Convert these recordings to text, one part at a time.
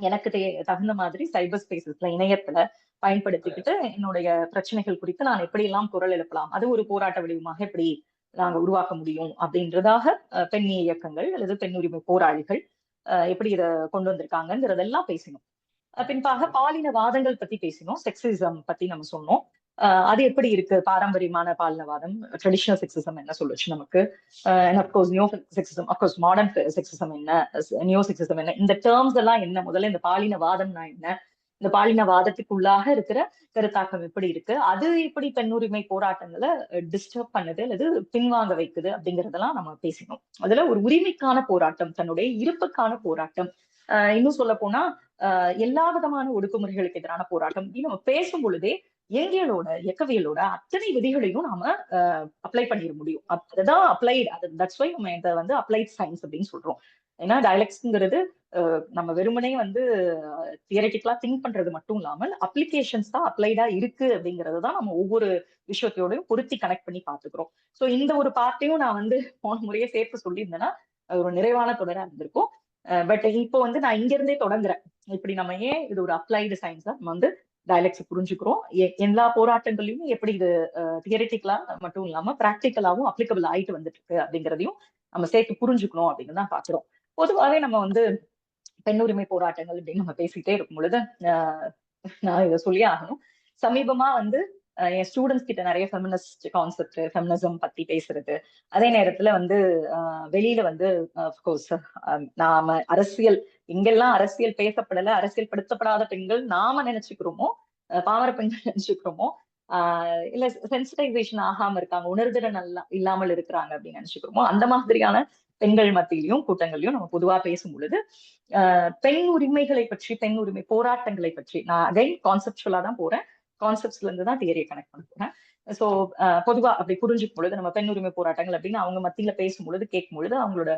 எனக்கு தகுந்த மாதிரி சைபர் ஸ்பேசஸ்ல இணையத்துல பயன்படுத்திக்கிட்டு என்னுடைய பிரச்சனைகள் குறித்து நான் எப்படி எல்லாம் குரல் எழுப்பலாம் அது ஒரு போராட்ட வடிவமாக எப்படி நாங்க உருவாக்க முடியும் அப்படின்றதாக பெண்ணிய இயக்கங்கள் அல்லது பெண் உரிமை போராளிகள் எப்படி இதை கொண்டு வந்திருக்காங்கிறதெல்லாம் பேசினோம் பின்பாக பாலின வாதங்கள் பத்தி பேசினோம் செக்ஸிசம் பத்தி நம்ம சொன்னோம். அது எப்படி இருக்கு? பாரம்பரியமான பாலினவாதம் ட்ரெடிஷனல் செக்ஸிசம் என்ன சொல்லுச்சு நமக்கு? Of course neo sexism of course modern sexism என்ன? நியோ செக்ஸிசம் என்ன? இந்த டேர்ம்ஸ் எல்லாம் என்ன? முதல்ல இந்த பாலினவாதம்னா என்ன? இந்த பாலினவாதத்துக்குள்ளாக இருக்கிற கருத்தாக்கம் எப்படி இருக்கு? அது எப்படி பெண்ணுரிமை போராட்டங்களை டிஸ்டர்ப் பண்ணுது? அல்லது பின்வாங்க வைக்குது? அப்படிங்கறதெல்லாம் நம்ம பேசினோம். அதுல ஒரு உரிமைக்கான போராட்டம் தன்னுடைய இருப்புக்கான போராட்டம் இன்னும் சொல்ல போனா எல்லா விதமான ஒடுக்குமுறைகளுக்கு எதிரான போராட்டம் அப்படின்னு நம்ம பேசும் பொழுதே இயங்கியலோட இயக்கவியலோட அத்தனை விதிகளையும் நாம அப்ளை பண்ணிட முடியும். அதுதான் அப்ளைட் அது தட்ஸ் வை நம்ம இதை வந்து அப்ளைட் சயின்ஸ் அப்படின்னு சொல்றோம். ஏன்னா டயலெக்ட்ஸ்ங்கிறது நம்ம வெறுமனே வந்து தியரட்டிக்கலா திங்க் பண்றது மட்டும் இல்லாமல் அப்ளிகேஷன்ஸ் தான் அப்ளைடா இருக்கு அப்படிங்கறது தான் நம்ம ஒவ்வொரு விஷயத்தையோடையும் பொருத்தி கனெக்ட் பண்ணி பாத்துக்கிறோம் ஸோ இந்த ஒரு பார்ட்டையும் நான் வந்து போன முறையே சேர்த்து சொல்லியிருந்தேன்னா ஒரு நிறைவான தொடரா இருந்திருக்கும். பட் இப்போ வந்து நான் இங்க இருந்தே தொடங்குறேன். இப்படி நம்ம ஏன் இது ஒரு அப்ளைடு சயின்ஸ் தான் நம்ம வந்து டயலெக்ட்ஸ் புரிஞ்சுக்கிறோம். எல்லா போராட்டங்களையும் எப்படி இது தியரிட்டிக்கலா மட்டும் இல்லாம பிராக்டிக்கலாவும் அப்ளிகபிள் ஆயிட்டு வந்துட்டு இருக்கு அப்படிங்கிறதையும் நம்ம சேர்த்து புரிஞ்சுக்கணும் அப்படின்னு தான் பாக்குறோம் பொதுவாகவே நம்ம வந்து பெண் உரிமை போராட்டங்கள் அப்படின்னு நம்ம பேசிட்டே இருக்கும் பொழுது நான் இதை சொல்லி ஆகணும். சமீபமா வந்து என் ஸ்டூடெண்ட்ஸ் கிட்ட நிறைய ஃபெமினிஸ்ட் கான்செப்ட் ஃபெமினிசம் பத்தி பேசுறது. அதே நேரத்துல வந்து வெளியில வந்து அப்கோர்ஸ் நாம அரசியல் எங்கெல்லாம் அரசியல் பேசப்படல அரசியல் படுத்தப்படாத பெண்கள் நாம நினைச்சுக்கிறோமோ பாமர பெண்கள் நினைச்சுக்கிறோமோ ஆஹ் இல்ல சென்சிட்டைசேஷன் ஆகாம இருக்காங்க உணர்திறன் நல்லா இல்லாமல் இருக்கிறாங்க அப்படின்னு நினைச்சுக்கிறோமோ அந்த மாதிரியான பெண்கள் மத்தியிலையும் கூட்டங்களையும் நம்ம பொதுவா பேசும் பொழுது பெண் உரிமைகளை பற்றி பெண் உரிமை போராட்டங்களை பற்றி நான் அகைன் கான்செப்டுவலா தான் போறேன். கான்செப்ட்ஸ்ல இருந்து தான் தியரியை கனெக்ட் பண்ண போறேன். ஸோ பொதுவா அப்படி புரிஞ்சுக்கும் பொழுது நம்ம பெண் உரிமை போராட்டங்கள் அப்படின்னு அவங்க மத்தியில பேசும் பொழுது கேட்கும் பொழுது அவங்களோட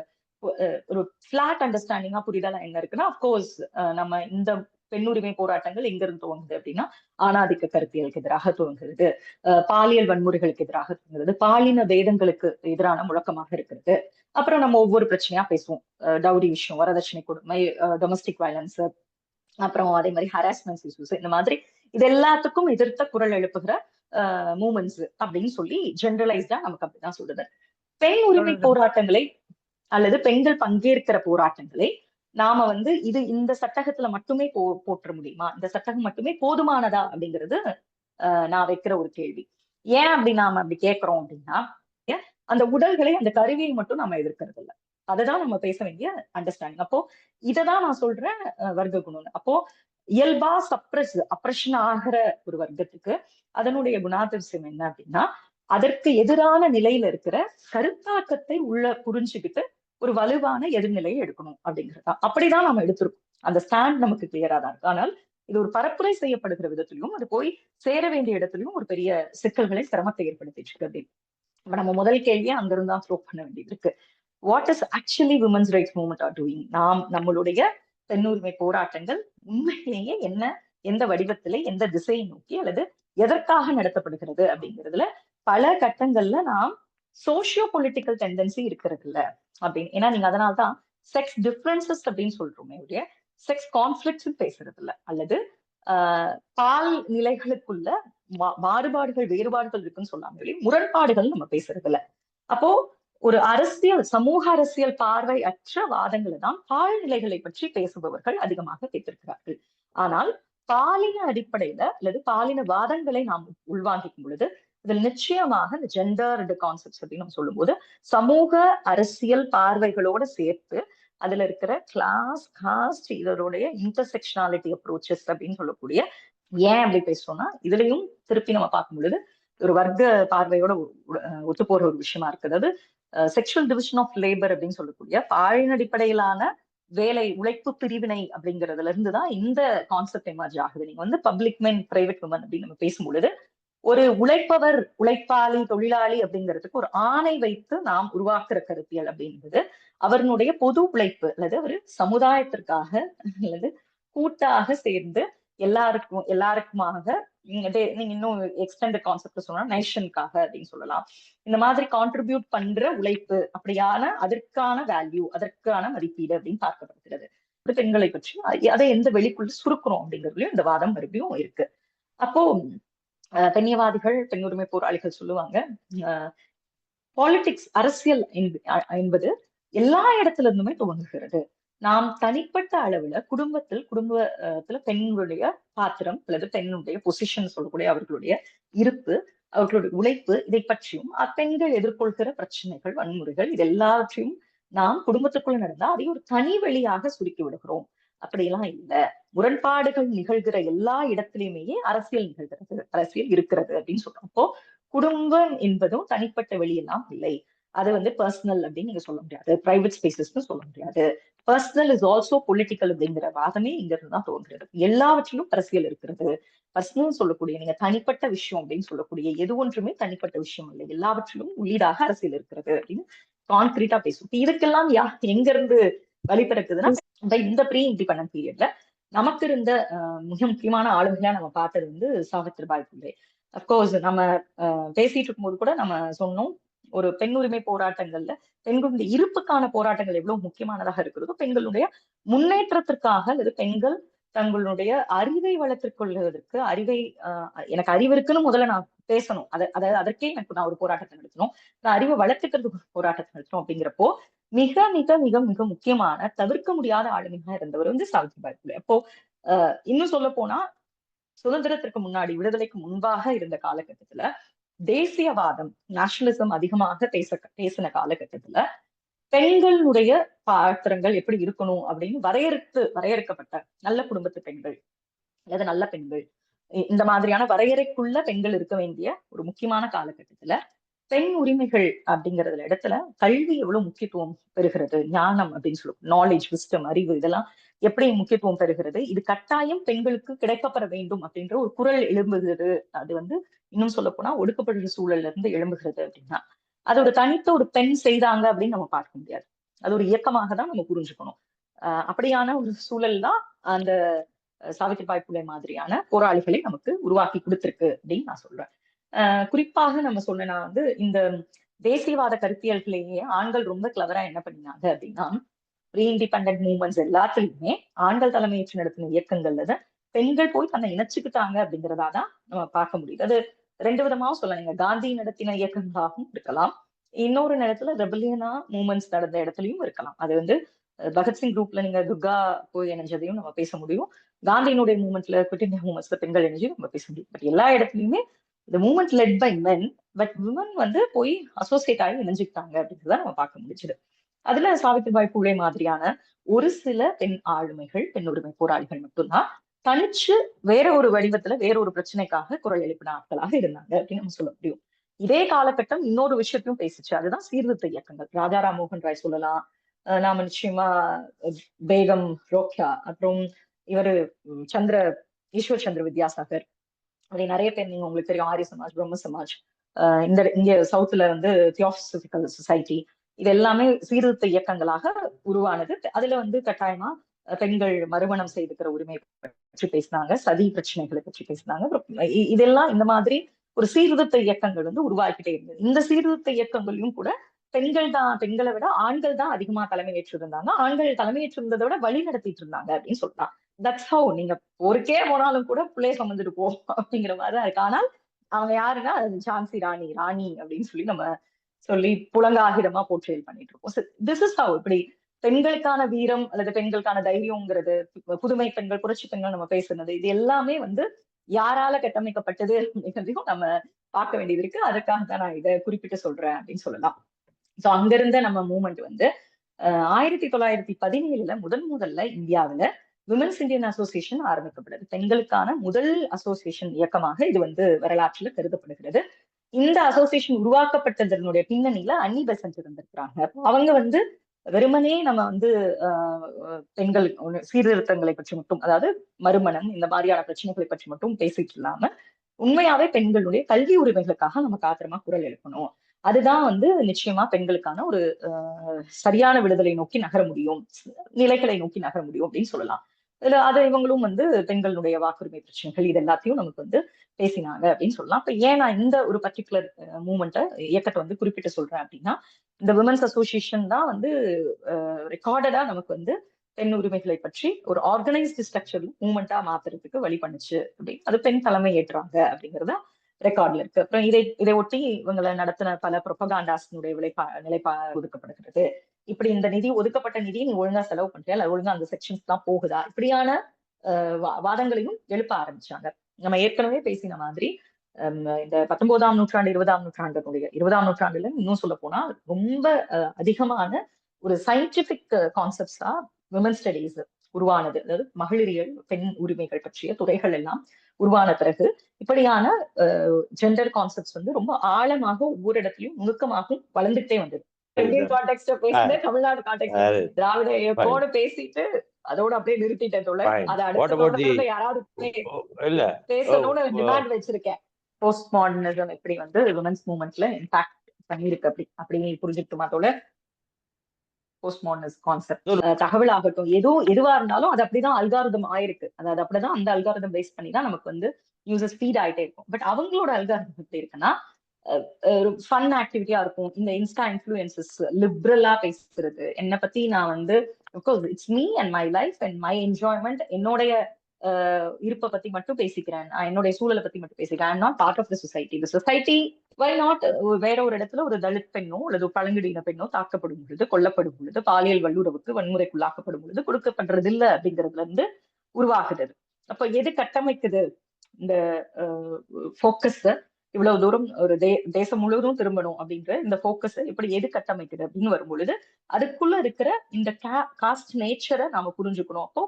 ஒரு பிளாட் அண்டர்ஸ்டாண்டிங்கா புரிதலா என்ன இருக்குன்னா அப்கோர்ஸ் நம்ம இந்த பெண் உரிமை போராட்டங்கள் எங்க இருந்து துவங்குது அப்படின்னா ஆணாதிக்க கருத்தியலுக்கு எதிராக துவங்குகிறது. பாலியல் வன்முறைகளுக்கு எதிராக துவங்குகிறது. பாலின வேதங்களுக்கு எதிரான முழக்கமாக இருக்கிறது. அப்புறம் நம்ம ஒவ்வொரு பிரச்சனையா பேசுவோம். டவுரி விஷயம் வரதட்சணை கொடுமை டொமஸ்டிக் வயலன்ஸ் அப்புறம் அதே மாதிரி ஹராஸ்மெண்ட் இஷ்யூஸ் இந்த மாதிரி இது எல்லாத்துக்கும் எதிர்த்த குரல் எழுப்புகிற மூமெண்ட்ஸ் அப்படின்னு சொல்லி ஜென்ரலைஸ்டா நமக்கு அப்படிதான் சொல்லுது. பெண் உரிமை போராட்டங்களை அல்லது பெண்கள் பங்கேற்கிற போராட்டங்களை நாம வந்து இது இந்த சட்டகத்துல மட்டுமே போ போற்ற முடியுமா? இந்த சட்டகம் மட்டுமே போதுமானதா அப்படிங்கிறது நான் வைக்கிற ஒரு கேள்வி. ஏன் அப்படி நாம அப்படி கேட்கிறோம் அப்படின்னா அந்த உடல்களை அந்த கருவியை மட்டும் நம்ம எதிர்க்கிறது இல்லை. அதுதான் நம்ம பேச வேண்டிய அண்டர்ஸ்டாண்டிங் அப்போ இததான் நான் சொல்றேன் வர்க்க குணம்னு. அப்போ இயல்பா சப்ரஸ் அப்ரஷன் ஆகிற ஒரு வர்க்கத்துக்கு அதனுடைய குணாதிசயம் என்ன அப்படின்னா அதற்கு எதிரான நிலையில இருக்கிற கருத்தாக்கத்தை உள்ள புரிஞ்சுக்கிட்டு ஒரு வலுவான எதிர்நிலையை எடுக்கணும் அப்படிங்கிறது அப்படிதான் நம்ம எடுத்திருக்கோம். அந்த ஸ்டாண்ட் நமக்கு கிளியரா தான் இருக்கு. ஆனால் இது ஒரு பரப்புரை செய்யப்படுகிற விதத்திலையும் அது போய் சேர வேண்டிய இடத்துலயும் ஒரு பெரிய சிக்கல்களை சிரமத்தை ஏற்படுத்திட்டு இருக்கு அப்படின்னு. இப்ப நம்ம முதல் கேள்வியை அங்கிருந்து தான் த்ரோ பண்ண வேண்டியது இருக்கு. What is actually women's rights movement are doing நாம் நம்மளுடைய பெண்ணுரிமை போராட்டங்கள் உண்மையிலேயே என்ன எந்த வடிவத்திலே எந்த திசையை நோக்கி அல்லது எதற்காக நடத்தப்படுகிறது அப்படிங்கிறதுல பல கட்டங்கள்ல நாம் சோசியோ பொலிட்டிக்கல் டெண்டன்சி இருக்கிறது இல்ல அப்படின்னு ஏன்னா நீங்க அதனால்தான் செக்ஸ் டிஃபரன்சஸ் அப்படின்னு சொல்றோமே உடைய செக்ஸ் கான்ஃபிளிக்ஸ் பேசுறது இல்ல அல்லது ஆஹ் பால் நிலைகளுக்குள்ள மாறுபாடுகள் வேறுபாடுகள் இருக்குன்னு சொல்லாம முரண்பாடுகள் நம்ம பேசுறது இல்ல அப்போ ஒரு அரசியல் சமூக அரசியல் பார்வை அற்ற வாதங்களை தான் பால்நிலைகளை பற்றி பேசுபவர்கள் அதிகமாக கேட்டிருக்கிறார்கள். ஆனால் பாலின அடிப்படையில அல்லது பாலின வாதங்களை நாம் உள்வாங்கிக்கும் பொழுது இதில் நிச்சயமாக இந்த ஜெண்டர்டு கான்செப்ட்ஸ் அப்படின்னு நம்ம சொல்லும்போது சமூக அரசியல் பார்வைகளோட சேர்த்து அதுல இருக்கிற கிளாஸ் காஸ்ட் இதனுடைய இன்டர்செக்ஷனாலிட்டி அப்ரோச்சஸ் அப்படின்னு சொல்லக்கூடிய ஏன் அப்படி பேசுறோம்னா இதுலயும் திருப்பி நம்ம பார்க்கும் பொழுது ஒரு வர்க்க பார்வையோட ஒத்து போற ஒரு விஷயமா இருக்கு அதாவது செக்ஷுவல் டிவிஷன் ஆஃப் லேபர் அப்படின்னு சொல்லக்கூடிய பாழின் அடிப்படையிலான வேலை உழைப்பு பிரிவினை அப்படிங்கறதுல இருந்து தான் இந்த கான்செப்ட் எமர்ஜ் ஆகுது. நீங்க வந்து பப்ளிக் மென் பிரைவேட் உமன் அப்படின்னு நம்ம பேசும்பொழுது ஒரு உழைப்பவர் உழைப்பாளி தொழிலாளி அப்படிங்கிறதுக்கு ஒரு ஆணை வைத்து நாம் உருவாக்குற கருத்தியல் அப்படின்றது. அவருடைய பொது உழைப்பு அல்லது ஒரு சமுதாயத்திற்காக அல்லது கூட்டாக சேர்ந்து எல்லாருக்கும் எல்லாருக்குமாக நீங்க இன்னும் எக்ஸ்டெண்ட் கான்செப்ட் சொன்னா நேஷனுக்காக அப்படின்னு சொல்லலாம். இந்த மாதிரி கான்ட்ரிபியூட் பண்ற உழைப்பு அப்படியான அதற்கான வேல்யூ அதற்கான மதிப்பீடு அப்படின்னு பார்க்கப்படுகிறது. பெண்களை பற்றி. அதை எந்த வெளிக்குள்ள சுருக்கணும் அப்படிங்கிறதுலயும் இந்த வாதம் மறுபடியும் இருக்கு. அப்போ பெண்ணியவாதிகள் பெண் உரிமை போராளிகள் சொல்லுவாங்க. பாலிடிக்ஸ் அரசியல் என்பது எல்லா இடத்துல இருந்துமே துவங்குகிறது. நாம் தனிப்பட்ட அளவுல குடும்பத்தில் குடும்பத்துல பெண்ணுடைய பாத்திரம் அல்லது பெண்ணுடைய பொசிஷன் சொல்லக்கூடிய அவர்களுடைய இருப்பு அவர்களுடைய உழைப்பு இதை பற்றியும் பெண்கள் எதிர்கொள்கிற பிரச்சனைகள் வன்முறைகள் இது எல்லாவற்றையும் நாம் குடும்பத்துக்குள்ள நடந்தா அதை ஒரு தனி வழியாக சுருக்கி விடுகிறோம். அப்படியெல்லாம் இல்ல. முரண்பாடுகள் நிகழ்கிற எல்லா இடத்திலுமே அரசியல் நிகழ்கிறது அரசியல் இருக்கிறது அப்படின்னு சொல்றோம். அப்போ குடும்பம் என்பதும் தனிப்பட்ட வெளியெல்லாம் இல்லை. அது வந்து பர்சனல் அப்படின்னு நீங்க சொல்ல முடியாது. பிரைவேட் ஸ்பேசஸ்னு சொல்ல முடியாது. பர்சனல் இஸ் ஆல்சோ பொலிட்டிக்கல் அப்படிங்கிற வாதமே இங்க இருந்து தான் தோன்றுகிறது. எல்லாவற்றிலும் அரசியல் இருக்கிறது. பர்சனல் சொல்லக்கூடிய நீங்க தனிப்பட்ட விஷயம் அப்படின்னு சொல்லக்கூடிய எது ஒன்றுமே தனிப்பட்ட விஷயம் இல்லை. எல்லாவற்றிலும் உள்ளீடாக அரசியல் இருக்கிறது அப்படின்னு கான்கிரீட்டா பேசும் இதுக்கெல்லாம் யா எங்க இருந்து வழி பிறக்குதுன்னா இந்த இந்த ப்ரீ இண்டிபெண்டன்ட் பீரியட்ல நமக்கு இருந்த மிக முக்கியமான ஆளுமைகளா நம்ம பார்த்தது வந்து சாவித்ரிபாய் புல்லே அப்கோர்ஸ் நம்ம அஹ், பேசிட்டு இருக்கும்போது கூட நம்ம சொன்னோம் ஒரு பெண் உரிமை போராட்டங்கள்ல பெண்களுடைய இருப்புக்கான போராட்டங்கள் எவ்வளவு முக்கியமானதாக இருக்கிறதோ பெண்களுடைய முன்னேற்றத்திற்காக அல்லது பெண்கள் தங்களுடைய அறிவை வளர்த்துக் கொள்வதற்கு அறிவை ஆஹ் எனக்கு அறிவு இருக்குன்னு முதல்ல நான் பேசணும். அதை அதாவது அதற்கே எனக்கு நான் ஒரு போராட்டத்தை நடத்தணும். நான் அறிவை வளர்த்துக்கிறதுக்கு போராட்டத்தை நடத்தணும் அப்படிங்கிறப்போ மிக மிக மிக மிக முக்கியமான தவிர்க்க முடியாத ஆளுமையா இருந்தவர் வந்து சாவித்ரிபாய் புலே அப்போ இன்னும் சொல்ல போனா சுதந்திரத்திற்கு முன்னாடி விடுதலைக்கு முன்பாக இருந்த காலகட்டத்துல தேசியவாதம் நேஷனலிசம் அதிகமாக பேச பேசின காலகட்டத்துல பெண்களுடைய பாத்திரங்கள் எப்படி இருக்கணும் அப்படின்னு வரையறுத்து வரையறுக்கப்பட்ட நல்ல குடும்பத்து பெண்கள் அல்லது நல்ல பெண்கள் இந்த மாதிரியான வரையறைக்குள்ள பெண்கள் இருக்க வேண்டிய ஒரு முக்கியமான காலகட்டத்துல பெண் உரிமைகள் அப்படிங்கறதுல இடத்துல கல்வி எவ்வளவு முக்கியத்துவம் பெறுகிறது? ஞானம் அப்படின்னு சொல்லுவோம். நாலேஜ் விஸ்டம் அறிவு இதெல்லாம் எப்படி முக்கியத்துவம் பெறுகிறது? இது கட்டாயம் பெண்களுக்கு கிடைக்கப்பெற வேண்டும் அப்படின்ற ஒரு குரல் எழும்புகிறது. அது வந்து இன்னும் சொல்ல போனா ஒடுக்கப்படுகிற சூழல்ல இருந்து எழும்புகிறது அப்படின்னா அது ஒரு தனித்த ஒரு பெண் செய்தாங்க அப்படின்னு நம்ம பார்க்க முடியாது. அது ஒரு இயக்கமாக தான் நம்ம புரிஞ்சுக்கணும். ஆஹ் அப்படியான ஒரு சூழல் தான் அந்த அஹ், சாவித்ரிபாய் புலே மாதிரியான போராளிகளை நமக்கு உருவாக்கி கொடுத்திருக்கு அப்படின்னு நான் சொல்றேன். குறிப்பாக நம்ம சொன்னா வந்து இந்த தேசியவாத கருத்தியல்களையே ஆண்கள் ரொம்ப கிளவரா என்ன பண்ணினாங்க அப்படின்னா ப்ரீ இண்டிபெண்ட் மூவ்மெண்ட்ஸ் எல்லாத்துலயுமே ஆண்கள் தலைமையேற்று நடத்தின இயக்கங்கள்ல தான் பெண்கள் போய் தன்னை இணைச்சுக்கிட்டாங்க அப்படிங்கிறதா தான் நம்ம பார்க்க முடியுது. அது ரெண்டு விதமாவும் சொல்லலாம். நீங்க காந்தி நடத்தின இயக்கங்களாகவும் இருக்கலாம். இன்னொரு நேரத்துல ரெபலியனா மூமெண்ட்ஸ் நடந்த இடத்துலயும் இருக்கலாம். அது வந்து பகத்சிங் குரூப்ல நீங்க துர்கா போய் இணைஞ்சதையும் நம்ம பேச முடியும். காந்தியினுடைய மூமெண்ட்ல குட்டி மூமெண்ட்ஸ்ல பெண்கள் இணைஞ்சையும் நம்ம பேச முடியும். பட் எல்லா இடத்துலயுமே இந்த movement led by men but women வந்து போய் அசோசியேட் ஆகி இணைஞ்சுக்கிட்டாங்க அப்படின்றத நம்ம பார்க்க முடிஞ்சது. அதுல சாவித்ரிபாய் பூலே மாதிரியான ஒரு சில பெண் ஆளுமைகள் பெண் உரிமை போராளிகள் மட்டும்தான் தனிச்சு வேற ஒரு வடிவத்துல வேற ஒரு பிரச்சனைக்காக குரல் எழுப்பின ஆட்களாக இருந்தாங்க அப்படின்னு நம்ம சொல்ல முடியும். இதே காலகட்டம் இன்னொரு விஷயத்தையும் பேசிச்சு. அதுதான் சீர்திருத்த இயக்கங்கள். ராஜாராம் மோகன் ராய் சொல்லலாம். நாம நிச்சயமா பேகம் ரோக்யா அப்புறம் இவரு சந்திர ஈஸ்வர் சந்திர வித்யாசாகர் அப்படி நிறைய பேர் நீங்க உங்களுக்கு தெரியும் ஆரிய சமாஜ் பிரம்ம சமாஜ் இந்த இங்க சவுத்துல வந்து தியோசபிக்கல் சொசைட்டி இது எல்லாமே சீர்திருத்த இயக்கங்களாக உருவானது. அதுல வந்து கட்டாயமா பெண்கள் மறுமணம் செய்துக்கிற உரிமை பற்றி பேசினாங்க சதி பிரச்சனைகளை பற்றி பேசினாங்க. இதெல்லாம் இந்த மாதிரி ஒரு சீர்திருத்த இயக்கங்கள் வந்து உருவாக்கிட்டே இருந்தது. இந்த சீர்திருத்த இயக்கங்களையும் கூட பெண்கள் தான் பெண்களை விட ஆண்கள் தான் அதிகமா தலைமையேற்றிருந்தாங்க. ஆண்கள் தலைமையேற்றிருந்ததை விட வழி நடத்திட்டு இருந்தாங்க அப்படின்னு சொல்லலாம். தட்ஸ் ஹவு நீங்க ஒருக்கே போனாலும் கூட பிள்ளைய சுமந்துட்டு போ அப்படிங்கிற மாதிரி தான் இருக்கு. ஆனால் அவங்க யாருன்னா அது ஜான்சி ராணி ராணி அப்படின்னு சொல்லி நம்ம சொல்லி புலங்காகிதமா போர்ட்ரேல் பண்ணிட்டு இருக்கோம். திஸ் இஸ் ஹவு இப்படி பெண்களுக்கான வீரம் அல்லது பெண்களுக்கான தைரியம்ங்கிறது புதுமை பெண்கள் புரட்சி பெண்கள் நம்ம பேசுனது இது எல்லாமே வந்து யாரால கட்டமைக்கப்பட்டது அப்படிங்கிறதையும் நம்ம பார்க்க வேண்டியது இருக்கு. அதுக்காக தான் நான் இதை குறிப்பிட்டு சொல்றேன் அப்படின்னு சொல்லலாம். சோ அங்கிருந்த நம்ம மூமெண்ட் வந்து ஆயிரத்தி தொள்ளாயிரத்தி பதினேழுல முதன் முதல்ல இந்தியாவுல விமன்ஸ் இந்தியன் அசோசியேஷன் ஆரம்பிக்கப்படுது. பெண்களுக்கான முதல் அசோசியேஷன் இயக்கமாக இது வந்து வரலாற்றுல கருதப்படுகிறது. இந்த அசோசியேஷன் உருவாக்கப்பட்டதனுடைய பின்னணியில அன்னி பெசன்ட் இருந்திருக்கிறாங்க. அவங்க வந்து வெறுமனே நம்ம வந்து பெண்கள் சீர்திருத்தங்களை பற்றி மட்டும் அதாவது மறுமணம் இந்த மாதிரியான பிரச்சனைகளை பற்றி மட்டும் பேசிட்டு இல்லாம உண்மையாவே பெண்களுடைய கல்வி உரிமைகளுக்காக நம்ம காத்திரமா குரல் எழுப்பணும். அதுதான் வந்து நிச்சயமா பெண்களுக்கான ஒரு சரியான விடுதலை நோக்கி நகர முடியும் நிலைகளை நோக்கி நகர முடியும் அப்படின்னு சொல்லலாம். இதுல அது இவங்களும் வந்து பெண்களுடைய வாக்குரிமை பிரச்சனைகள் இது எல்லாத்தையும் நமக்கு வந்து பேசினாங்க அப்படின்னு சொல்லலாம். இப்ப ஏன் நான் இந்த ஒரு பர்டிகுலர் மூமெண்ட்டை இயக்கத்தை வந்து குறிப்பிட்டு சொல்றேன் அப்படின்னா இந்த விமன்ஸ் அசோசியேஷன் தான் வந்து ரெக்கார்டடா நமக்கு வந்து பெண் உரிமைகளை பற்றி ஒரு ஆர்கனைஸ்டு ஸ்ட்ரக்சர் மூமெண்டா மாத்துறதுக்கு வழி பண்ணுச்சு அப்படி அது பெண் தலைமை ஏற்றுறாங்க அப்படிங்கறத ரெக்கார்ட்ல இருக்கு. அப்புறம் இதை இதை ஒட்டி இவங்களை நடத்தின பல ப்ரொபகாண்டாஸ்னுடைய விளைப்பா நிலைப்பா ஒதுக்கப்படுகிறது. இப்படி இந்த நிதி ஒதுக்கப்பட்ட நிதியை நீ ஒழுங்கா செலவு பண்றியா? இல்ல ஒழுங்கா அந்த செக்ஷன்ஸ் எல்லாம் போகுதா? இப்படியான வாதங்களையும் எழுப்ப ஆரம்பிச்சாங்க. நம்ம ஏற்கனவே பேசின மாதிரி இந்த பத்தொன்பதாம் நூற்றாண்டு இருபதாம் நூற்றாண்டினுடைய இருபதாம் நூற்றாண்டுல இன்னும் சொல்ல போனா ரொம்ப அதிகமான ஒரு சயின்டிபிக் கான்செப்ட்ஸா விமன் ஸ்டடீஸ் உருவானது. அதாவது மகளிரியல் பெண் உரிமைகள் பற்றிய துறைகள் எல்லாம் உருவான பிறகு இப்படியான ஜெண்டர் கான்செப்ட்ஸ் வந்து ரொம்ப ஆழமாக ஒவ்வொரு இடத்துலயும் நுணுக்கமாகவும் வளர்ந்துட்டே வந்தது. இந்தியன் கான்டெக்ட் பேசுனேன் தமிழ்நாடு கான்டெக்ட் திராவிட எப்போட பேசிட்டு அதோட அப்படியே நிறுத்திட்டேன் தோழர். அதை அடுத்த யாராவது இல்ல. பேசணும்னு டிமாண்ட் வச்சிருக்கேன். போஸ்ட் மாடர்னிசம் எப்படி வந்து விமன்ஸ் மூவ்மெண்ட்ல இம்பாக்ட் பண்ணிருக்கு அப்படி அப்படி புரிஞ்சுக்கிட்டுமா தோழர்? போஸ்ட் மாடர்னிஸ் கான்செப்ட் தகவல் ஆகட்டும் எதோ எதுவா இருந்தாலும் அது அப்படிதான் அல்காரதம் ஆயிருக்கு. அதாவது அப்படிதான் அந்த அல்காரதம் பேஸ் பண்ணி தான் நமக்கு வந்து யூசர்ஸ் ஃபீட் ஆயிட்டே இருக்கும். பட் அவங்களோட அல்காரதம் எப்படி இருக்குன்னா ஃபன் ஆக்டிவிட்டியா இருக்கும். இந்த இன்ஸ்டா இன்ஃபுளுசஸ் லிபரலா பேசுறது. என்னை பத்தி நான் வந்து it's me and my life and my enjoyment என்னுடைய இருப்பை பத்தி மட்டும் பேசிக்கிறேன். என்னுடைய சூழலை பத்தி மட்டும் பேசிக்கிறேன். I'm not part of the society இந்த சொசைட்டி வை நாட் வேற ஒரு இடத்துல ஒரு தலித் பெண்ணோ அல்லது பழங்குடியின பெண்ணோ தாக்கப்படும் பொழுது கொல்லப்படும் பொழுது பாலியல் வல்லுறவுக்கு வன்முறைக்குள்ளாக்கப்படும் பொழுது கொடுக்கப்படுறது இல்ல அப்படிங்கிறதுல இருந்து உருவாகுது அப்ப எது கட்டமைக்குது? இந்த போக்கஸ் இவ்வளவு தூரம் ஒரு தே தேசம் முழுவதும் திரும்பணும் அப்படின்ற இந்த போக்கஸ் இப்படி எது கட்டமைக்குது அப்படின்னு வரும் பொழுது அதுக்குள்ள இருக்கிற இந்த காஸ்ட் நேச்சரை நாம புரிஞ்சுக்கணும். அப்போ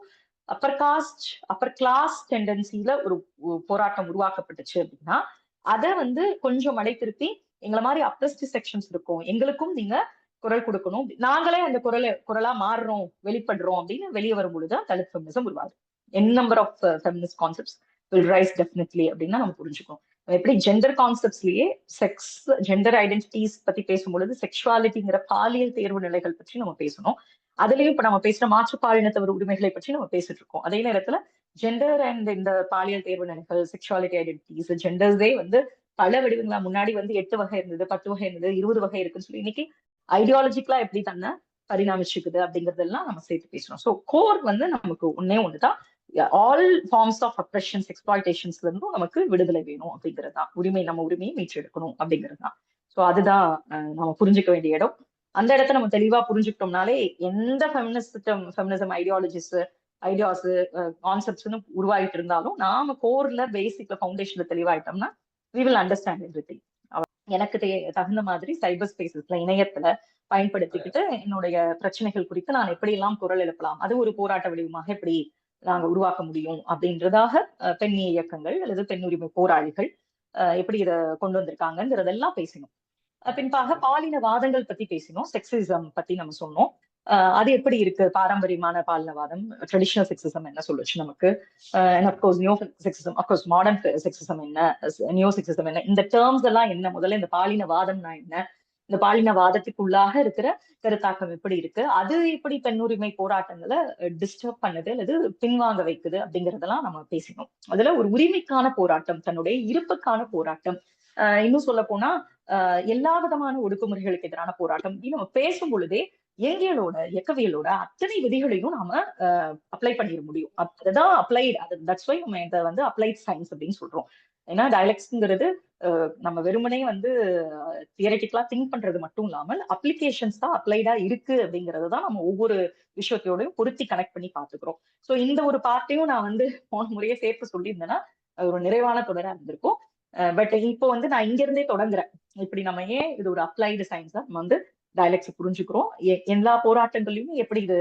அப்பர் காஸ்ட் அப்பர் கிளாஸ் டெண்டன்சில ஒரு போராட்டம் உருவாக்கப்பட்டுச்சு அப்படின்னா அதை வந்து கொஞ்சம் மடை திருப்பி எங்களை மாதிரி அப்ரஸ்ட் செக்ஷன்ஸ் இருக்கும். எங்களுக்கும் நீங்க குரல் கொடுக்கணும். நாங்களே அந்த குரலை குரலா மாறுறோம் வெளிப்படுறோம் அப்படின்னு வெளியே வரும் பொழுது Dalit feminism உருவாது N number of feminist concepts will rise definitely அப்படின்னு நம்ம புரிஞ்சுக்கணும். எப்படி ஜெண்டர் கான்செப்ட்ஸ்லயே செக்ஸ் ஜெண்டர் ஐடென்டிட்டிஸ் பத்தி பேசும்பொழுது செக்ஷுவாலிட்டிங்கிற பாலியல் தேர்வு நிலைகள் பற்றி நம்ம பேசணும். அதுலயும் இப்ப நம்ம பேசுற மாற்று பாலினத்தவர் உரிமைகளை பற்றி நம்ம பேசிட்டு இருக்கோம். அதே நேரத்துல ஜெண்டர் அண்ட் இந்த பாலியல் தேர்வு நிலைகள் செக்ஷுவாலிட்டி ஐடென்டிட்டிஸ் ஜெண்டர்ஸே வந்து பல வடிவங்களா முன்னாடி வந்து எட்டு வகை இருந்தது பத்து வகை இருந்தது இருபது வகை இருக்குன்னு சொல்லி இன்னைக்கு ஐடியாலஜிக்கலா எப்படி தன்னை பரிணாமிச்சுக்குது அப்படிங்கறதெல்லாம் நம்ம சேர்த்து பேசுறோம். ஸோ கோர் வந்து நமக்கு ஒன்னே ஒண்ணுதான். ஆல் ஃபார்ம்ஸ் ஆஃப் அப்ரெஷன்ஸ் எக்ஸ்பிளாய்டேஷன்ஸ்ல இருந்தும் நமக்கு விடுதலை வேணும் அப்படிங்கிறது தான். உரிமை நம்ம உரிமையை மீட்டெடுக்கணும் அப்படிங்கிறது தான். ஸோ அதுதான் நம்ம புரிஞ்சுக்க வேண்டிய இடம். அந்த இடத்த நம்ம தெளிவா புரிஞ்சுக்கிட்டோம்னாலே எந்த ஃபெமினிஸ்டம் ஃபெமினிசம் ஐடியாலஜிஸ் ஐடியாஸ் கான்செப்ட்ஸ்னு உருவாகிட்டு இருந்தாலும் நாம கோர்ல பேசிக்ல ஃபவுண்டேஷன்ல தெளிவாயிட்டோம்னா we will understand everything எனக்கு தகுந்த மாதிரி சைபர் ஸ்பேசஸ்ல இணையத்துல பயன்படுத்திக்கிட்டு என்னுடைய பிரச்சனைகள் குறித்து நான் எப்படி எல்லாம் குரல் எழுப்பலாம் அது ஒரு போராட்ட வடிவமாக எப்படி நாங்க உருவாக்க முடியும் அப்படின்றதாக பெண்ணிய இயக்கங்கள் அல்லது பெண் உரிமை போராளிகள் எப்படி இதை கொண்டு வந்திருக்காங்கிறதெல்லாம் பேசணும் பின்பாக பாலின வாதங்கள் பத்தி பேசினோம். செக்ஸிசம் பத்தி நம்ம சொன்னோம். அது எப்படி இருக்கு? பாரம்பரியமான பாலினவாதம் ட்ரெடிஷனல் செக்ஸிசம் என்ன சொல்லுச்சு நமக்கு? And of course neo sexism of course modern sexism என்ன நியோ செக்ஸிசம் என்ன? இந்த டேர்ம்ஸ் எல்லாம் என்ன? முதல்ல இந்த பாலினவாதம்னா என்ன? இந்த பாலினவாதத்துக்குள்ளாக இருக்கிற கருத்தாக்கம் எப்படி இருக்கு? அது எப்படி பெண்ணுரிமை போராட்டங்களை டிஸ்டர்ப் பண்ணுது? அல்லது பின்வாங்க வைக்குது? அப்படிங்கறதெல்லாம் நம்ம பேசினோம் அதுல ஒரு உரிமைக்கான போராட்டம் தன்னுடைய இருப்புக்கான போராட்டம் இன்னும் சொல்ல போனா எல்லா விதமான ஒடுக்குமுறைகளுக்கு எதிரான போராட்டம். அப்படின்னு நம்ம பேசும் பொழுதே இயங்கியலோட இயக்கவியலோட அத்தனை விதிகளையும் நாம அப்ளை பண்ணிட முடியும். அதுதான் அப்ளைட் அது தட்ஸ் வை நம்ம இதை வந்து அப்ளைட் சயின்ஸ் அப்படின்னு சொல்றோம். ஏன்னா டயலெக்ட்ஸ்ங்கிறது நம்ம வெறுமனே வந்து தியரட்டிக்கலா திங்க் பண்றது மட்டும் இல்லாமல் அப்ளிகேஷன்ஸ் தான் அப்ளைடா இருக்கு அப்படிங்கறது தான் நம்ம ஒவ்வொரு விஷயத்தோடையும் பொருத்தி கனெக்ட் பண்ணி பாத்துக்கிறோம் ஸோ இந்த ஒரு பார்ட்டையும் நான் வந்து போன முறையே சேர்த்து சொல்லியிருந்தேன்னா ஒரு நிறைவான தொடரா இருந்திருக்கும். பட் இப்போ வந்து நான் இங்க இருந்தே தொடங்குறேன். இப்படி நம்ம ஏன் இது ஒரு அப்ளைடு சயின்ஸா நம்ம வந்து டயலெக்ட்ஸ் புரிஞ்சுக்கிறோம்? எல்லா போராட்டங்களையும் எப்படி இது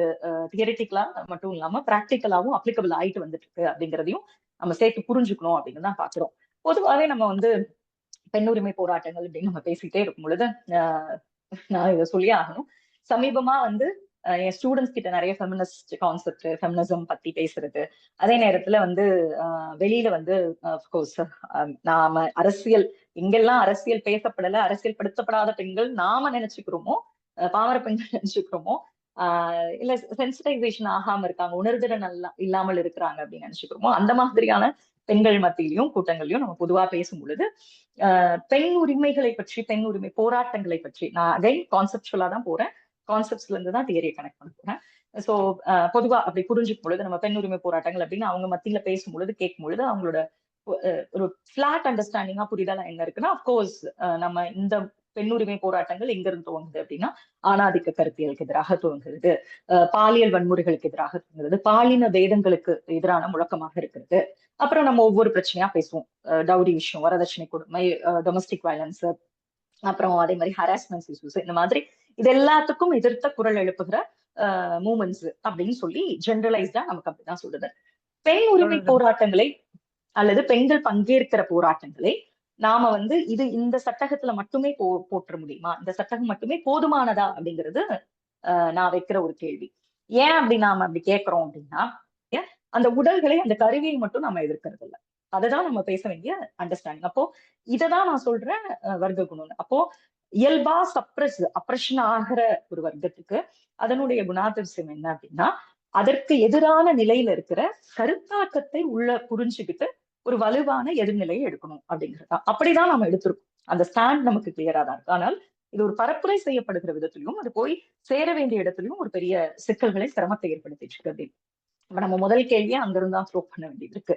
தியரட்டிக்கலா மட்டும் இல்லாம பிராக்டிக்கலாவும் அப்ளிகபிள் ஆயிட்டு வந்துட்டு இருக்கு அப்படிங்கிறதையும் நம்ம சேர்த்து புரிஞ்சுக்கணும் அப்படின்னு தான் பாக்குறோம் பொதுவாகவே நம்ம வந்து பெண் உரிமை போராட்டங்கள் அப்படின்னு நம்ம பேசிட்டே இருக்கும் பொழுது நான் இதை சொல்லி ஆகணும். சமீபமா வந்து என் ஸ்டூடெண்ட்ஸ் கிட்ட நிறைய ஃபெமினிஸ்ட் கான்செப்ட் ஃபெமினிசம் பத்தி பேசுறது. அதே நேரத்துல வந்து வெளியில வந்து கோர்ஸ் நாம அரசியல் எங்கெல்லாம் அரசியல் பேசப்படல அரசியல் படுத்தப்படாத பெண்கள் நாம நினைச்சுக்கிறோமோ பாமர பெண்கள் நினைச்சுக்கிறோமோ ஆஹ் இல்ல சென்சிடைசேஷன் ஆகாம இருக்காங்க உணர்திறன் நல்லா இல்லாமல் இருக்கிறாங்க அப்படின்னு நினைச்சுக்கிறோமோ அந்த மாதிரியான பெண்கள் மத்தியிலையும் கூட்டங்களையும் நம்ம பொதுவா பேசும் பொழுது பெண் உரிமைகளை பற்றி பெண் உரிமை போராட்டங்களை பற்றி நான் அகைன் கான்செப்டுவலா தான் போறேன். கான்செப்ட்ஸ்ல இருந்து தான் தியரியை கனெக்ட் பண்ண போறேன். சோ பொதுவா அப்படி புரிஞ்சுக்கும் பொழுது நம்ம பெண் உரிமை போராட்டங்கள் அப்படின்னு அவங்க மத்தியில பேசும் பொழுது கேட்கும் பொழுது அவங்களோட ஒரு பிளாட் அண்டர்ஸ்டாண்டிங்கா புரிதலா என்ன இருக்குன்னா அப்கோர்ஸ் நம்ம இந்த பெண் உரிமை போராட்டங்கள் எங்க இருந்து துவங்குது அப்படின்னா ஆணாதிக்க கருத்தியலுக்கு எதிராக துவங்குகிறது. அஹ், பாலியல் வன்முறைகளுக்கு எதிராக துவங்குகிறது. பாலின வேதங்களுக்கு எதிரான முழக்கமாக இருக்கிறது. அப்புறம் நம்ம ஒவ்வொரு பிரச்சனையா பேசுவோம். டவுரி விஷயம் வரதட்சணை கொடுமை டொமஸ்டிக் வயலன்ஸ் அப்புறம் அதே மாதிரி ஹராஸ்மெண்ட் இஷ்யூஸ் இந்த மாதிரி இது எல்லாத்துக்கும் எதிர்த்த குரல் எழுப்புகிற மூமெண்ட்ஸ் அப்படின்னு சொல்லி ஜெனரலைஸ்டா நமக்கு அப்படிதான் சொல்லுது. பெண் உரிமை. போராட்டங்களை அல்லது பெண்கள் பங்கேற்கிற போராட்டங்களை நாம வந்து இது இந்த சட்டகத்துல மட்டுமே போ போற்ற முடியுமா? இந்த சட்டகம் மட்டுமே போதுமானதா அப்படிங்கிறது நான் வைக்கிற ஒரு கேள்வி. ஏன் அப்படி நாம அப்படி கேட்கிறோம் அப்படின்னா அந்த உடல்களை அந்த கருவியை மட்டும் நம்ம எதிர்க்கிறது இல்லை அதுதான் நம்ம பேச வேண்டிய அண்டர்ஸ்டாண்டிங் அப்போ இததான் நான் சொல்றேன் வர்க்க குணம்னு. அப்போ இயல்பா சப்ரஸ் அப்ரஷன் ஆகிற ஒரு வர்க்கத்துக்கு அதனுடைய குணாதிசயம் என்ன அப்படின்னா அதற்கு எதிரான நிலையில இருக்கிற கருத்தாக்கத்தை உள்ள புரிஞ்சுக்கிட்டு ஒரு வலுவான எதிர்நிலையை எடுக்கணும் அப்படிங்கிறது அப்படிதான் நம்ம எடுத்திருக்கோம். அந்த ஸ்டாண்ட் நமக்கு கிளியரா தான் இருக்கு. ஆனால் இது ஒரு பரப்புரை செய்யப்படுகிற விதத்திலையும் அது போய் சேர வேண்டிய இடத்துலயும் ஒரு பெரிய சிக்கல்களை சிரமத்தை ஏற்படுத்திட்டு இருக்கு அப்படின்னு. அப்ப நம்ம முதல் கேள்வியை அங்கிருந்து தான் த்ரோ பண்ண வேண்டியது இருக்கு.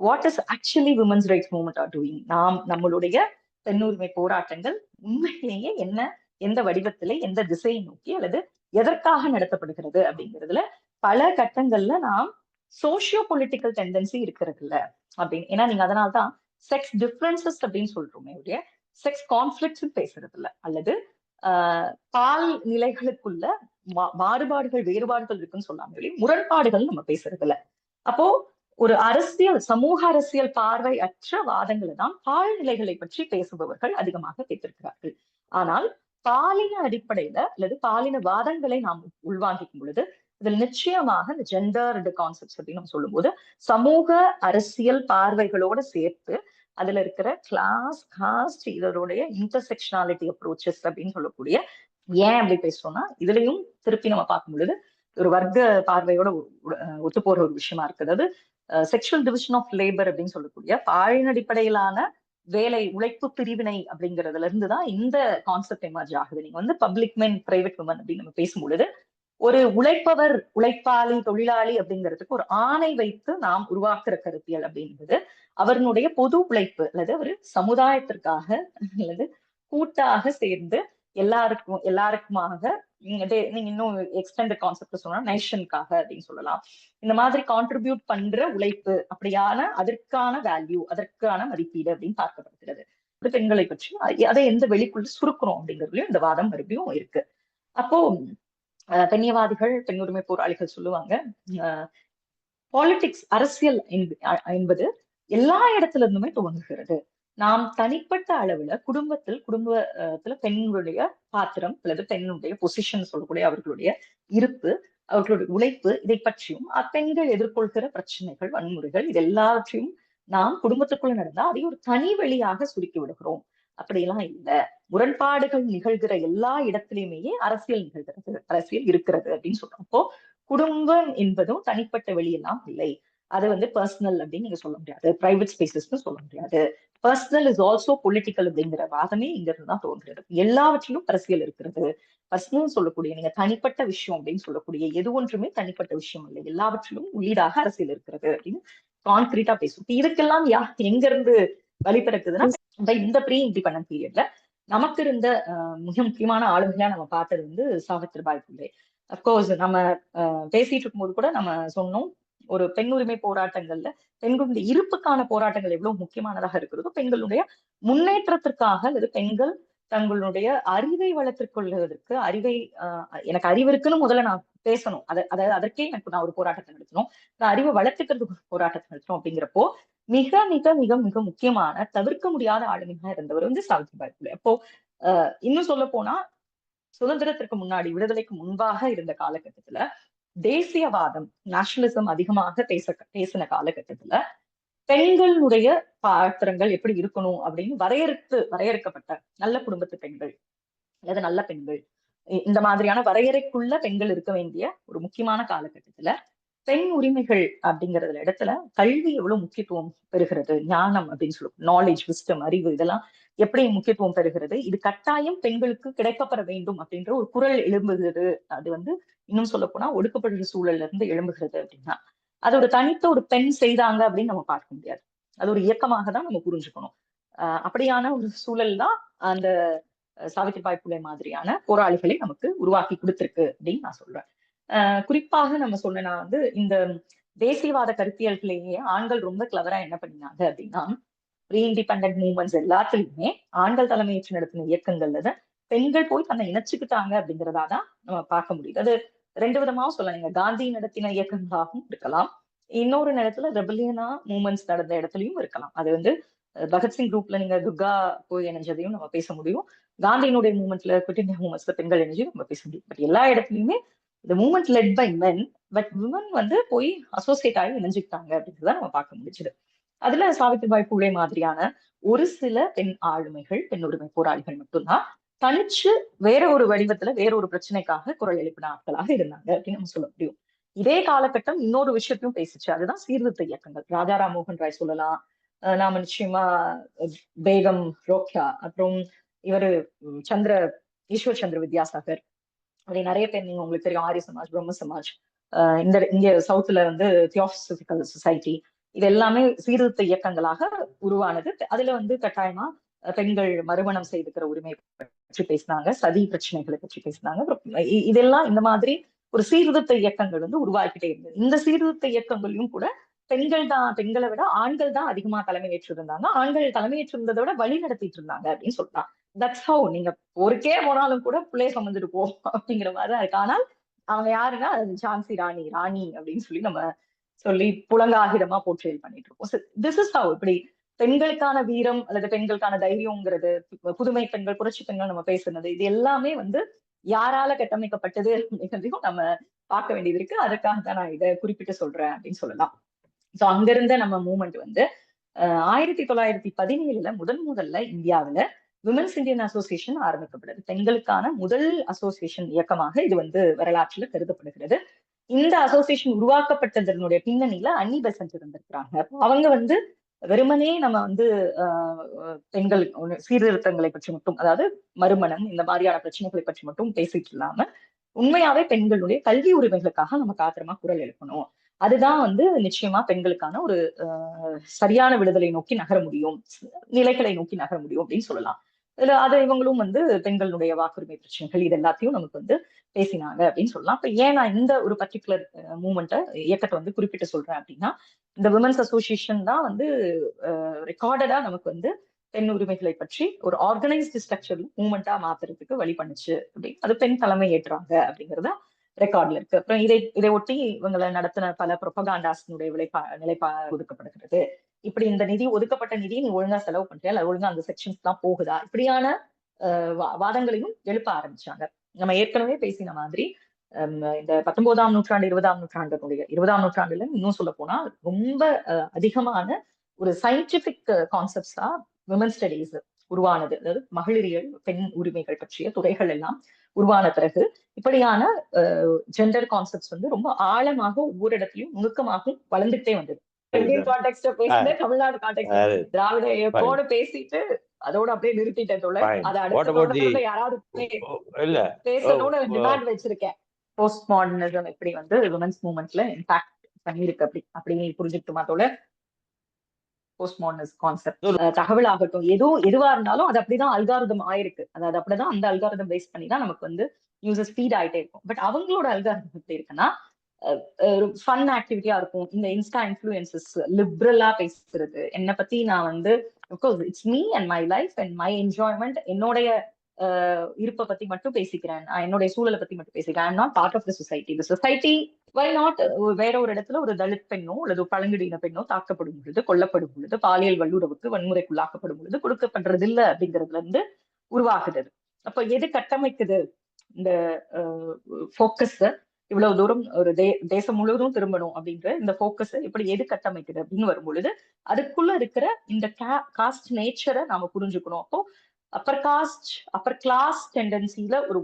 What is actually women's rights movement are doing நாம் நம்மளுடைய பெண்ணுரிமை போராட்டங்கள் உண்மையிலேயே என்ன எந்த வடிவத்திலே எந்த திசையை நோக்கி அல்லது எதற்காக நடத்தப்படுகிறது அப்படிங்கிறதுல பல கட்டங்கள்ல நாம் சோசியோ பொலிட்டிக்கல் டெண்டன்சி இருக்கிறது இல்ல அப்படின்னு. ஏன்னா நீங்க அதனால்தான் செக்ஸ் டிஃபரன்சஸ் அப்படின்னு சொல்றோமே உடைய செக்ஸ் கான்ஃபிளிக்ஸ் பேசுறது இல்ல அல்லது ஆஹ் பால் நிலைகளுக்குள்ள மாறுபாடுகள் வேறுபாடுகள் இருக்குன்னு சொன்னாங்க முரண்பாடுகள் நம்ம பேசுறது இல்ல அப்போ ஒரு அரசியல் சமூக அரசியல் பார்வை அற்ற வாதங்களை தான் பாழ்நிலைகளை பற்றி பேசுபவர்கள் அதிகமாக கேட்டிருக்கிறார்கள். ஆனால் பாலின அடிப்படையில அல்லது பாலின வாதங்களை நாம் உள்வாங்கிக்கும் பொழுது இதில் நிச்சயமாக இந்த ஜெண்டர்டு கான்செப்ட்ஸ் அப்படின்னு நம்ம சொல்லும்போது சமூக அரசியல் பார்வைகளோட சேர்த்து அதுல இருக்கிற கிளாஸ் காஸ்ட் இதனுடைய இன்டர்செக்ஷனாலிட்டி அப்ரோச்சஸ் அப்படின்னு சொல்லக்கூடிய ஏன் அப்படி பேசுறோம்னா இதுலயும் திருப்பி நம்ம பார்க்கும் பொழுது ஒரு வர்க்க பார்வையோட ஒத்து போற ஒரு விஷயமா இருக்குது. அது செக்ஷுவல் டிவிஷன் ஆஃப் லேபர் அப்படின்னு சொல்லக்கூடிய பாலின அடிப்படையிலான வேலை உழைப்பு பிரிவினை அப்படிங்கறதுல இருந்து தான் இந்த கான்செப்ட் எமர்ஜ் ஆகுது. நீங்க வந்து பப்ளிக் மென் பிரைவேட் உமன் அப்படின்னு நம்ம பேசும்பொழுது ஒரு உழைப்பவர் உழைப்பாளி தொழிலாளி அப்படிங்கிறதுக்கு ஒரு ஆணை வைத்து நாம் உருவாக்குற கருத்தியல் அப்படின்றது அவர்களுடைய பொது உழைப்பு அல்லது ஒரு சமுதாயத்திற்காக அல்லது கூட்டாக சேர்ந்து எல்லாருக்கும் எல்லாருக்குமாக நீங்க இன்னும் எக்ஸ்டெண்ட் கான்செப்ட் சொன்னா நேஷனுக்காக அப்படின்னு சொல்லலாம். இந்த மாதிரி கான்ட்ரிபியூட் பண்ற உழைப்பு அப்படியான அதற்கான வேல்யூ அதற்கான மதிப்பீடு அப்படின்னு பார்க்கப்படுகிறது. பெண்களை பற்றி அதை எந்த வெளிக்குள்ள சுருக்கணும் அப்படிங்கிறதுலயும் இந்த வாதம் மறுபடியும் இருக்கு. அப்போ பெண்ணியவாதிகள் பெண் உரிமை போராளிகள் சொல்லுவாங்க பாலிடிக்ஸ் அரசியல் என்பது எல்லா இடத்துல இருந்துமே துவங்குகிறது. நாம் தனிப்பட்ட அளவுல குடும்பத்தில் குடும்பத்துல பெண்களுடைய பாத்திரம் அல்லது பெண்ணுடைய பொசிஷன் சொல்லக்கூடிய அவர்களுடைய இருப்பு அவர்களுடைய உழைப்பு இதை பற்றியும் அப்பெண்கள் எதிர்கொள்கிற பிரச்சனைகள் வன்முறைகள் இது எல்லாவற்றையும் நாம் குடும்பத்துக்குள்ள நடந்தா அதை ஒரு தனி வழியாக சுருக்கி விடுகிறோம். அப்படியெல்லாம் இல்ல. முரண்பாடுகள் நிகழ்கிற எல்லா இடத்திலையுமே அரசியல் நிகழ்கிறது அரசியல் இருக்கிறது அப்படின்னு சொல்றோம். அப்போ குடும்பம் என்பதும் தனிப்பட்ட வெளியெல்லாம் இல்லை. அது வந்து பர்சனல் அப்படின்னு நீங்க சொல்ல முடியாது. பிரைவேட் ஸ்பேசஸ்னு சொல்ல முடியாது. பர்சனல் இஸ் ஆல்சோ பொலிட்டிக்கல் அப்படிங்கிற வாதமே இங்க இருந்து தான் தோன்றுகிறது. எல்லாவற்றிலும் அரசியல் இருக்கிறது. பர்சனல் சொல்லக்கூடிய நீங்க தனிப்பட்ட விஷயம் அப்படின்னு சொல்லக்கூடிய எது ஒன்றுமே தனிப்பட்ட விஷயம் இல்லை. எல்லாவற்றிலும் உள்ளீடாக அரசியல் இருக்கிறது அப்படின்னு கான்கிரீட்டா பேசும் இதுக்கெல்லாம் யா எங்க இருந்து வழிபிறக்குதுன்னா இந்த இந்த ப்ரீ இண்டிபெண்டன்ட் பீரியட்ல நமக்கு இருந்த அஹ், மிக முக்கியமான ஆளுமையா நம்ம பார்த்தது வந்து சாவித்ரிபாய் புலே அப்கோர்ஸ் நம்ம அஹ், பேசிட்டு இருக்கும்போது கூட நம்ம சொன்னோம் ஒரு பெண் உரிமை போராட்டங்கள்ல பெண்களுடைய இருப்புக்கான போராட்டங்கள் எவ்வளவு முக்கியமானதாக இருக்கிறதோ பெண்களுடைய முன்னேற்றத்திற்காக அல்லது பெண்கள் தங்களுடைய அறிவை வளர்த்துக் கொள்வதற்கு அறிவை ஆஹ் எனக்கு அறிவு இருக்குன்னு முதல்ல நான் பேசணும். அதை அதாவது அதற்கே எனக்கு நான் ஒரு போராட்டத்தை நடத்தணும். நான் அறிவை வளர்த்துக்கிறதுக்கு போராட்டத்தை நடத்தணும் அப்படிங்கிறப்போ மிக மிக மிக மிக முக்கியமான தவிர்க்க முடியாத ஆளுமையாக இருந்தவர் வந்து சாவித்ரிபாய் புலே அப்போ இன்னும் சொல்ல போனா சுதந்திரத்திற்கு முன்னாடி விடுதலைக்கு முன்பாக இருந்த காலகட்டத்துல தேசியவாதம் நேஷனலிசம் அதிகமாக பேச பேசின காலகட்டத்துல பெண்களுடைய பாத்திரங்கள் எப்படி இருக்கணும் அப்படின்னு வரையறுத்து வரையறுக்கப்பட்ட நல்ல குடும்பத்து பெண்கள் அல்லது நல்ல பெண்கள் இந்த மாதிரியான வரையறைக்குள்ள பெண்கள் இருக்க வேண்டிய ஒரு முக்கியமான காலகட்டத்துல பெண் உரிமைகள் அப்படிங்கறதுல இடத்துல கல்வி எவ்வளவு முக்கியத்துவம் பெறுகிறது? ஞானம் அப்படின்னு சொல்லுவோம். நாலேஜ் விஸ்டம் அறிவு இதெல்லாம் எப்படி முக்கியத்துவம் பெறுகிறது? இது கட்டாயம் பெண்களுக்கு கிடைக்கப்பெற வேண்டும் அப்படின்ற ஒரு குரல் எழும்புகிறது. அது வந்து இன்னும் சொல்ல போனா ஒடுக்கப்படுற சூழல்ல இருந்து எழும்புகிறது அப்படின்னா அது ஒரு தனித்த ஒரு பெண் செய்தாங்க அப்படின்னு நம்ம பார்க்க முடியாது. அது ஒரு இயக்கமாக தான் நம்ம புரிஞ்சுக்கணும். ஆஹ் அப்படியான ஒரு சூழல் தான் அந்த சாவித்திரிபாய் புலே மாதிரியான போராளிகளை நமக்கு உருவாக்கி கொடுத்திருக்கு அப்படின்னு நான் சொல்றேன். குறிப்பாக நம்ம சொன்னா வந்து இந்த தேசியவாத கருத்தியல்களையே ஆண்கள் ரொம்ப கிளவரா என்ன பண்ணினாங்க அப்படின்னா ப்ரீ இண்டிபெண்ட் மூவ்மெண்ட்ஸ் எல்லாத்துலயுமே ஆண்கள் தலைமையேற்று நடத்தின இயக்கங்கள்ல பெண்கள் போய் தன்னை இணைச்சுக்கிட்டாங்க அப்படிங்கிறதா தான் நம்ம பார்க்க முடியுது. அது ரெண்டு விதமாவும் சொல்லலாம். நீங்க காந்தி நடத்தின இயக்கங்களாகவும் இருக்கலாம். இன்னொரு நேரத்துல ரெபலியனா மூமெண்ட்ஸ் நடந்த இடத்துலயும் இருக்கலாம். அது வந்து பகத்சிங் குரூப்ல நீங்க துர்கா போய் இணைஞ்சதையும் நம்ம பேச முடியும். காந்தியினுடைய மூமெண்ட்ல குவிட் இந்தியா மூமெண்ட்ஸ்ல பெண்கள் இணைஞ்சு நம்ம பேச முடியும். பட் எல்லா இடத்துலயுமே இந்த movement led by men but women வந்து போய் அசோசியேட் ஆகி இணைஞ்சுக்கிட்டாங்க அப்படின்றத நம்ம பார்க்க முடிஞ்சது. அதுல சாவித்திரிபாய் பூலே மாதிரியான ஒரு சில பெண் ஆளுமைகள் பெண் உரிமை போராளிகள் மட்டும்தான் தனிச்சு வேற ஒரு வடிவத்துல வேற ஒரு பிரச்சனைக்காக குரல் எழுப்பின ஆட்களாக இருந்தாங்க அப்படின்னு நம்ம சொல்ல முடியும். இதே காலகட்டம் இன்னொரு விஷயத்தையும் பேசிச்சு. அதுதான் சீர்திருத்த இயக்கங்கள். ராஜாராம் மோகன் ராய் சொல்லலாம். நாம நிச்சயமா பேகம் ரோக்யா அப்புறம் இவரு சந்திர ஈஸ்வர் சந்திர வித்யாசாகர் அது நிறைய பேர் நீங்க உங்களுக்கு தெரியும். ஆரிய சமாஜ் பிரம்ம சமாஜ் இந்த இங்க சவுத்துல வந்து தியோசபிக்கல் சொசைட்டி இது எல்லாமே சீர்திருத்த இயக்கங்களாக உருவானது. அதுல வந்து கட்டாயமா பெண்கள் மறுமணம் செய்துக்கிற உரிமை பற்றி பேசினாங்க சதி பிரச்சனைகளை பற்றி பேசினாங்க. இதெல்லாம் இந்த மாதிரி ஒரு சீர்திருத்த இயக்கங்கள் வந்து உருவாக்கிட்டே இருந்தது. இந்த சீர்திருத்த இயக்கங்களையும் கூட பெண்கள் தான் பெண்களை விட ஆண்கள் தான் அதிகமா தலைமையேற்றிருந்தாங்க. ஆண்கள் தலைமையேற்று விட வழி நடத்திட்டு இருந்தாங்க அப்படின்னு சொல்லலாம். தட்ஸ் ஹவு நீங்க ஒருக்கே போனாலும் கூட பிள்ளைய சுமந்துட்டு போ அப்படிங்கிற மாதிரிதான் இருக்கு. ஆனால் அவங்க யாருன்னா அது ஜான்சி ராணி ராணி அப்படின்னு சொல்லி நம்ம சொல்லி புலங்காகிதமா போர்ட்ரேல் பண்ணிட்டு இருக்கோம். திஸ் இஸ் ஹவு இப்படி பெண்களுக்கான வீரம் அல்லது பெண்களுக்கான தைரியம்ங்கிறது புதுமை பெண்கள் புரட்சி பெண்கள் நம்ம பேசுனது இது எல்லாமே வந்து யாரால கட்டமைக்கப்பட்டது அப்படிங்கிறதையும் நம்ம பார்க்க வேண்டியது இருக்கு. அதுக்காக தான் நான் இதை குறிப்பிட்டு சொல்றேன் அப்படின்னு சொல்லலாம். ஸோ அங்கிருந்த நம்ம மூமெண்ட் வந்து ஆயிரத்தி தொள்ளாயிரத்தி பதினேழுல முதன் முதல்ல இந்தியாவில விமன்ஸ் இந்தியன் அசோசியேஷன் ஆரம்பிக்கப்படுது. பெண்களுக்கான முதல் அசோசியேஷன் இயக்கமாக இது வந்து வரலாற்றில் கருதப்படுகிறது. இந்த அசோசியேஷன் உருவாக்கப்பட்டதனுடைய பின்னணியில அன்னி பெசன்ட் இருந்திருக்கிறாங்க. அவங்க வந்து வெறுமனே நம்ம வந்து பெண்கள் சீர்திருத்தங்களை பற்றி மட்டும் அதாவது மறுமணம் இந்த மாதிரியான பிரச்சனைகளை பற்றி மட்டும் பேசிட்டு இல்லாம உண்மையாவே பெண்களுடைய கல்வி உரிமைகளுக்காக நம்ம காத்திரமா குரல் எழுப்பணும். அதுதான் வந்து நிச்சயமா பெண்களுக்கான ஒரு சரியான விடுதலை நோக்கி நகர முடியும் நிலைகளை நோக்கி நகர முடியும் அப்படின்னு சொல்லலாம். இதுல அது இவங்களும் வந்து பெண்களுடைய வாக்குரிமை பிரச்சனைகள் இது எல்லாத்தையும் நமக்கு வந்து பேசினாங்க அப்படின்னு சொல்லலாம். இப்ப ஏன் நான் இந்த ஒரு பர்டிகுலர் மூமெண்ட்டை இயக்கத்தை வந்து குறிப்பிட்டு சொல்றேன் அப்படின்னா இந்த விமன்ஸ் அசோசியேஷன் தான் வந்து ரெக்கார்டடா நமக்கு வந்து பெண் உரிமைகளை பற்றி ஒரு ஆர்கனைஸ்டு ஸ்ட்ரக்சர் மூமெண்டா மாத்துறதுக்கு வழி பண்ணுச்சு அப்படி அது பெண் தலைமை ஏற்றுறாங்க அப்படிங்கிறத ரெக்கார்ட்ல இருக்கு. அப்புறம் இதை இதை ஒட்டி இவங்களை நடத்தின பல புரொபகாண்டாஸ்னுடைய விளைப்பா நிலைப்பா ஒதுக்கப்படுகிறது. இப்படி இந்த நிதி ஒதுக்கப்பட்ட நிதியை நீ ஒழுங்கா செலவு பண்றியா? ஒழுங்கா அந்த செக்ஷன்ஸ் தான் போகுதா? இப்படியான வாதங்களையும் எழுப்ப ஆரம்பிச்சாங்க. நம்ம ஏற்கனவே பேசின மாதிரி இந்த பத்தொன்பதாம் நூற்றாண்டு இருபதாம் நூற்றாண்டினுடைய இருபதாம் நூற்றாண்டுல இன்னும் சொல்ல போனா ரொம்ப அதிகமான ஒரு சயின்டிபிக் கான்செப்ட்ஸா விமன் ஸ்டடீஸ் உருவானது. அதாவது மகளிரியல் பெண் உரிமைகள் பற்றிய துறைகள் எல்லாம் உருவான பிறகு இப்படியான ஜெண்டர் கான்செப்ட்ஸ் வந்து ரொம்ப ஆழமாக ஒவ்வொரு இடத்துலயும் நுணுக்கமாகவும் வளர்ந்துட்டே வந்தது. பேசிட்டு அதோட அப்படியே நிறுத்திட்டேன் தோழ அதை அடுத்த யாராவது பேசணும்னு டிமாண்ட் வச்சிருக்கேன். போஸ்ட் மாடர்னிசம் எப்படி வந்து விமன்ஸ் மூமெண்ட்ல இம்பாக்ட் பண்ணிருக்கு அப்படி. அப்படி புரிஞ்சுக்கிட்டுமா தோழ போஸ்ட் மாடர்னிஸ் கான்செப்ட் தகவல் ஆகட்டும் எதுவும் எதுவா இருந்தாலும் அது அப்படிதான் அல்காரதம் ஆயிருக்கு. அதாவது அப்படிதான் அந்த அல்காரதம் பேஸ் பண்ணி தான் நமக்கு வந்து யூசர் ஸ்பீட் ஆயிட்டே இருக்கும். பட் அவங்களோட அல்காரதம் எப்படி இருக்குன்னா ஃபன் ஆக்டிவிட்டியா இருக்கும். இந்த இன்ஸ்டா இன்ஃபுளுசஸ் லிபரலா பேசுறது. என்னை பத்தி நான் வந்து it's me and my life and my enjoyment என்னுடைய இருப்பை பத்தி மட்டும் பேசிக்கிறேன். என்னுடைய சூழலை பத்தி மட்டும் பேசிக்கிறேன். I'm not part of the society the society why not வேற ஒரு இடத்துல ஒரு தலித் பெண்ணோ அல்லது பழங்குடியின பெண்ணோ தாக்கப்படும் பொழுது கொல்லப்படும் பொழுது பாலியல் வல்லுறவுக்கு வன்முறைக்குள்ளாக்கப்படும் பொழுது கொடுக்கப்படுறது இல்லை அப்படிங்கிறதுல இருந்து உருவாகுது அப்ப எது கட்டமைக்குது? இந்த ஃபோக்கஸ் இவ்வளவு தூரம் ஒரு தே தேசம் முழுவதும் திரும்பணும் அப்படின்ற இந்த போக்கஸ் எப்படி எது கட்டமைக்குது அப்படின்னு வரும்பொழுது அதுக்குள்ள இருக்கிற இந்த காஸ்ட் நேச்சரை நாம புரிஞ்சுக்கணும். அப்போ அப்பர் காஸ்ட் அப்பர் கிளாஸ் டெண்டன்சில ஒரு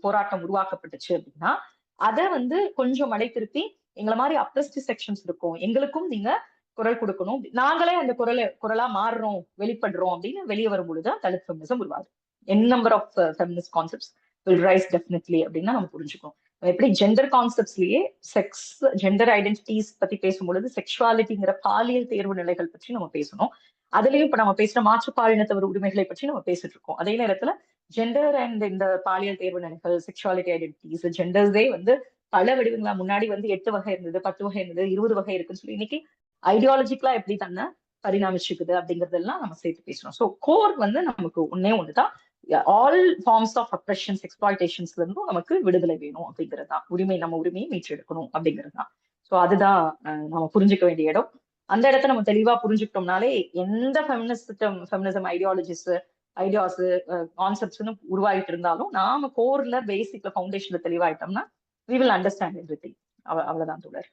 போராட்டம் உருவாக்கப்பட்டுச்சு அப்படின்னா அதை வந்து கொஞ்சம் மடை திருப்பி எங்களை மாதிரி அப்ரஸ்ட் செக்ஷன்ஸ் இருக்கும். எங்களுக்கும் நீங்க குரல் கொடுக்கணும். நாங்களே அந்த குரலை குரலா மாறுறோம் வெளிப்படுறோம் அப்படின்னு வெளியே வரும்பொழுதுதான் தலித் ஃபெமினிசம் உருவாகுது. N number of feminist concepts will rise definitely அப்படின்னா நம்ம புரிஞ்சுக்கணும். எப்படி ஜெண்டர் கான்செப்ட்ஸ்லயே செக்ஸ் ஜெண்டர் ஐடென்டிட்டிஸ் பத்தி பேசும்பொழுது செக்ஷுவாலிட்டிங்கிற பாலியல் தேர்வு நிலைகள் பற்றி நம்ம பேசணும். அதுலயும் இப்ப நம்ம பேசுற மாற்று பாலினத்தவர் உரிமைகளை பற்றி நம்ம பேசிட்டு இருக்கோம். அதே நேரத்துல ஜெண்டர் அண்ட் இந்த பாலியல் தேர்வு நிலைகள் செக்ஷுவாலிட்டி ஐடென்டிட்டிஸ் ஜெண்டர்ஸே வந்து பல வடிவங்களா முன்னாடி வந்து எட்டு வகை இருந்தது பத்து வகை இருந்தது இருபது வகை இருக்குன்னு சொல்லி இன்னைக்கு ஐடியாலஜிக்கலா எப்படி தன்னை பரிணாமிச்சுக்குது அப்படிங்கறதெல்லாம் நம்ம சேர்த்து பேசுறோம் ஸோ கோர் வந்து நமக்கு ஒன்னே ஒண்ணுதான். ஆல் ஃபார்ம்ஸ் ஆஃப் அப்ரெஷன்ஸ் எக்ஸ்பிளாய்டேஷன்ஸ்ல இருந்தும் நமக்கு விடுதலை வேணும் அப்படிங்கிறது தான். உரிமை நம்ம உரிமையை மீட்டெடுக்கணும் அப்படிங்கிறது தான். ஸோ அதுதான் நம்ம புரிஞ்சுக்க வேண்டிய இடம். அந்த இடத்த நம்ம தெளிவா புரிஞ்சுக்கிட்டோம்னாலே எந்த ஃபெமினிஸ்டம் ஃபெமினிசம் ஐடியாலஜிஸ் ஐடியாஸ் கான்செப்ட்ஸ்னு உருவாகிட்டு இருந்தாலும் நாம கோர்ல பேசிக்ல ஃபவுண்டேஷன்ல தெளிவாயிட்டோம்னா we will understand everything அவ்வளவுதான் தொடர்